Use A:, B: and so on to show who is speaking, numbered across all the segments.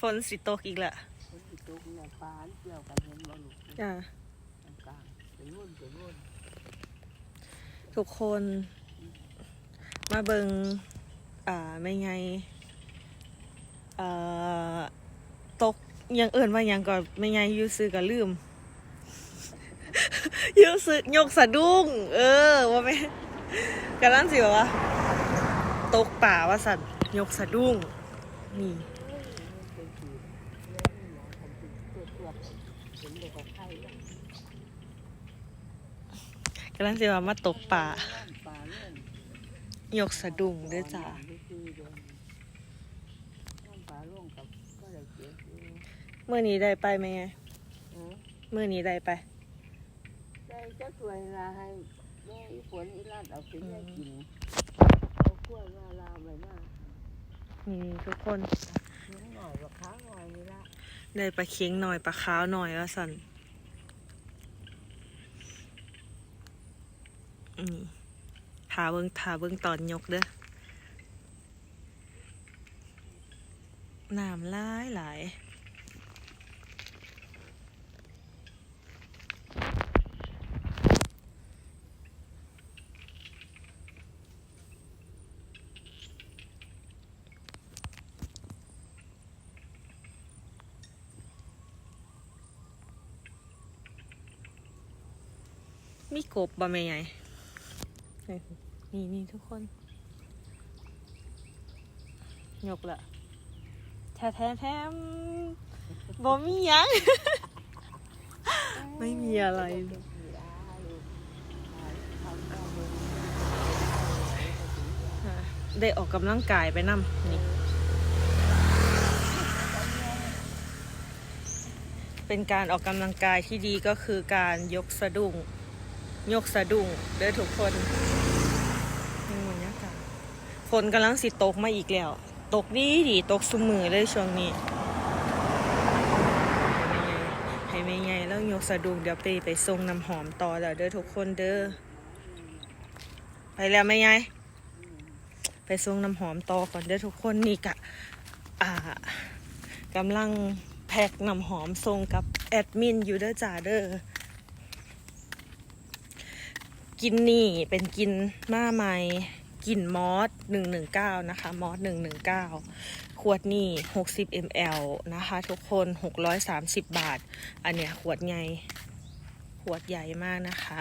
A: ฝนสิตกอีกละ
B: คนที่ตกเนี่ยปานเกี่ยวกันเห็นบ่ลูก
A: จ้ะ
B: กลางๆเป็นรุ่นเป็นรุ่น
A: ทุกคน มาเบิงอ่าไม่ไงอ่าตกอยังเอื่นว่าหยังก่อนไม่ไงอยูซื้อก็ลืมอยูซื้อยกสะดุ้ง เออว่าไม่กำลังสิแบบว่าตกป่าว่าสัตว์ยกสะดุ้งนี่
B: กกับไข่แล้ว
A: กำลังสิว่ามาตกป่า
B: ป่าเลื่อน
A: ยกสะดุ้งเด้วยจ้า
B: นี่คือเดือนน้ำป่าลงกับก็ได้เจ็บอยู่
A: เมื่อนี้ได้ไปไหมไง
B: เออ
A: เมื่อนี้ได้ไป
B: ได้จะสวยลาให้แม่อีฝนอีลาดเอาไปแม่กินเอากล้วยมาลาไว้มา
A: นี่ทุกคน
B: น้องหน่อยว่าค้างหน่อยนี่ละ
A: ได้ปลาเค็งหน่อยปลาขาวหน่อยว่าสันนี่ถาเบิ้งถาเบิ้งตอนยกเด้อน้ำหลายหลาย มีกบบ่แม่ใหญ่นี่นี่ทุกคนยกละแท้แท้แท้มบ่มีหยัง ไม่มีอะไร
B: เป็นสีอาลูกทำเอาเบิ่ง
A: ได้ออกกำลังกายไปนำนี่ เป็นการออกกำลังกายที่ดีก็คือการยกสะดุ้ง ยกสะดุ้งเด้อทุกคนนี่บรรยากาศฝนกำลังสิตกมาอีกแล้ว ตกดีดีตกสุมือเลยช่วงนี้ให้ไม่ไงแล้วยกสะดุ้งเดี๋ยวไปไปส่งน้ำหอมต่อแล้วเด้อทุกคนเด้อไปแล้วไม่ไงไปส่งน้ำหอมต่อก่อนเด้อทุกคนนี่กะอ่ากำลังแพ็กน้ำหอมส่งกับแอดมินอยู่เด้อจ่าเด้อ กินนี่เป็นกินมาใหม่กินมอส119 นะคะ มอส119 ขวดนี่ 60 ml นะคะ ทุกคน 630 บาท อันเนี้ยขวดใหญ่ขวดใหญ่มากนะคะ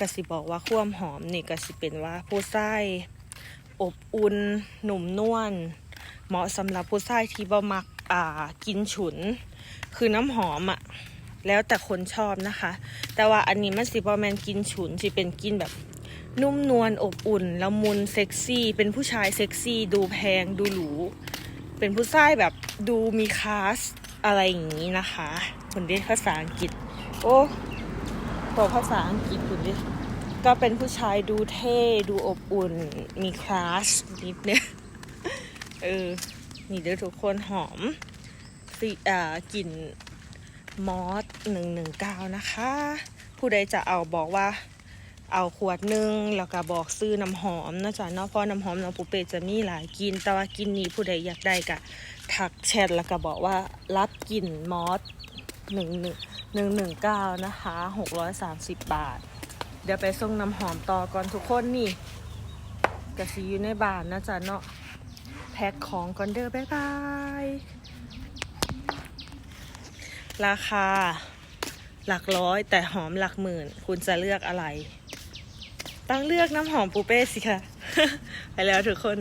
A: กสิบอกว่าควมหอมนี่กสิเป็นว่าผู้ไส้อบอุ่นหนุ่มนวลเหมาะสำหรับผู้ชายที่บ่มักอ่ากินฉุน คือน้ำหอมอะ แล้วแต่คนชอบนะคะ แต่ว่าอันนี้มันสิบอแมนกินฉุนสิเป็นกินแบบ นุ่มนวลอบอุ่นละมุนเซ็กซี่ เป็นผู้ชายเซ็กซี่ ดูแพงดูหรูเป็นผู้ชายแบบดูมีคลาสอะไรอย่างนี้นะคะคนเรียนภาษาอังกฤษ โอ้ตัวภาษาอังกฤษคุณดิก็เป็นผู้ชายดูเท่ดูอบอุ่น มีคลาสนิดเนี่ยเออนี่เด้อทุกคนหอมสิอ่ากลิ่น มอสหนึ่งหนึ่งเก้านะคะ ผู้ใดจะเอาบอกว่าเอาขวดหนึ่งแล้วก็บอกซื้อน้ำหอมนะจ๊ะเนาะเพราะน้ำหอมน้องปูเป้จะมีหลายกิน แต่ว่ากินนี้ผู้ใดอยากได้ก็ทักแชทแล้วก็บอกว่ารับกลิ่นมอสหนึ่งหนึ่งหนึ่งหนึ่งเก้านะคะหกร้อยสามสิบบาท เดี๋ยวไปส่งน้ำหอมต่อก่อนทุกคนนี่กะสีอยู่ในบ้านนะจ๊ะเนาะแพ็คของก่อนเด้อบ๊ายบาย ราคาหลักร้อย แต่หอมหลักหมื่น คุณจะเลือกอะไร ต้องเลือกน้ำหอมปูเป้สิคะ ไปแล้วทุกคน